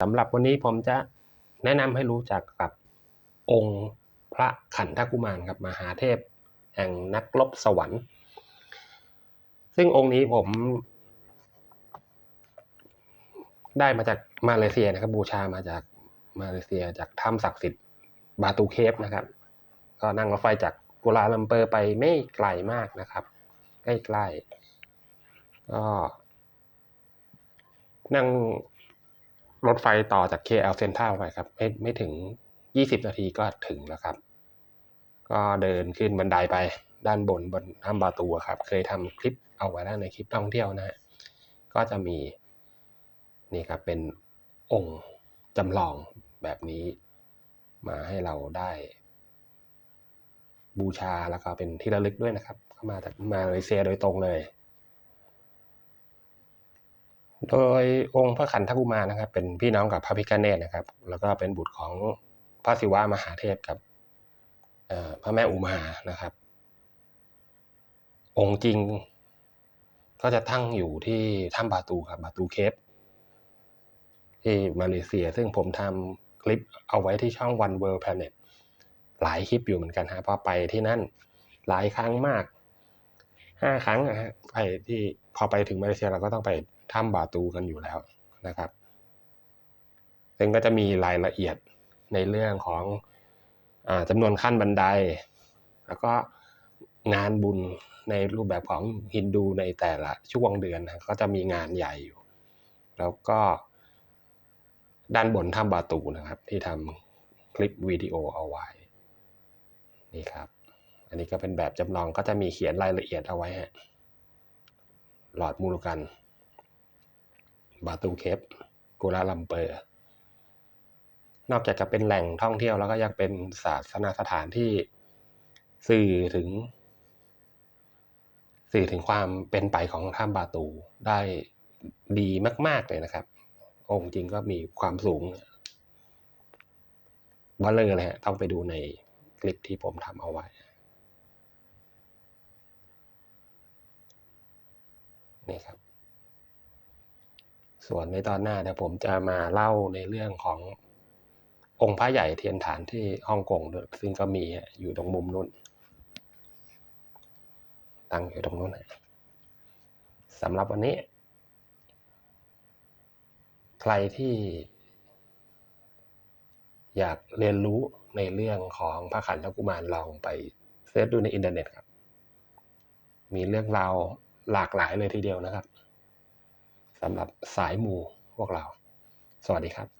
สำหรับวันนี้ผมจะแนะนำให้รู้จักกับองค์พระขันธกุมารครับมหาเทพ แห่งนักรบสวรรค์ ซึ่งองค์นี้ผม ได้มาจากมาเลเซียนะครับ บูชามาจากมาเลเซียจากถ้ำศักดิ์สิทธิ์บาตูเคฟนะครับ ก็นั่งรถไฟจากกัวลาลัมเปอร์ไปไม่ไกลมากนะครับ ใกล้ๆก็นั่ง รถไฟต่อจาก KL Central ไปครับ ไม่ไม่ถึง 20 นาทีก็ถึงแล้วครับ ก็เดินขึ้นบันไดไปด้านบนบนถ้ำบาตูครับ เคยทำคลิปเอาไว้แล้วในคลิปท่องเที่ยวนะฮะก็จะมีนี่ครับเป็นองค์จำลองแบบนี้มาให้เราได้ บูชาแล้วก็เป็นที่ระลึกด้วยนะครับ เข้ามาจากมาเลเซียโดยตรงเลย โดยองค์พระขันธกุมารนะครับ เป็นพี่น้องกับพระพิฆเนศนะครับ แล้วก็เป็นบุตรของพระศิวะมหาเทพกับพระแม่อุมานะครับ องค์จริงก็จะตั้งอยู่ที่ถ้ำบาตูครับบาตูเคฟที่มาเลเซีย ซึ่งผมทำคลิปเอาไว้ที่ช่อง One World Planet หลายคลิปอยู่เหมือนกันฮะพราะไปที่นั่นหลายครั้งมาก ห้าครั้งนะฮะไปที่พอไปถึงมาเลเซียเราก็ต้องไปถ้ำบาตูกันอยู่แล้วนะครับ ซึ่งก็จะมีรายละเอียดในเรื่องของอจำนวนขั้นบันได แล้วก็งานบุญในรูปแบบของฮินดูในแต่ละช่วงเดือนนะก็จะมีงานใหญ่อยู่ แล้วก็ด้านบนถ้ำบาตูนะครับ ที่ทำคลิปวิดีโอเอาไว้ นี่ครับ อันนี้ก็เป็นแบบจำลองก็จะมีเขียนรายละเอียดเอาไว้ฮะหลอดมูลกัน บาตูเคปกัวลาลัมเปอร์ นอกจากจะเป็นแหล่งท่องเที่ยวแล้วก็ยังเป็นศาสนสถานที่สื่อถึง สื่อถึงความเป็นไปของถ้ำบาตูได้ดีมาก ๆ เลยนะครับ องค์จริงก็มีความสูงเบลเลยเลยฮะต้องไปดูในคลิปที่ผมทำเอาไว้ นี่ครับ ส่วนในตอนหน้าเดี๋ยวผมจะมาเล่าในเรื่องขององค์พระใหญ่เทียนฐานที่ฮ่องกงด้วยซึ่งก็มีอยู่ตรงมุมนู้นตั้งอยู่ตรงนู้นสำหรับวันนี้ ใครที่ อยากเรียนรู้ในเรื่องของพระขันธกุมารลองไปเสิร์ชดูในอินเทอร์เน็ตครับ มีเรื่องราว หลากหลายเลยทีเดียวนะครับสำหรับสายมูพวกเรา สวัสดีครับ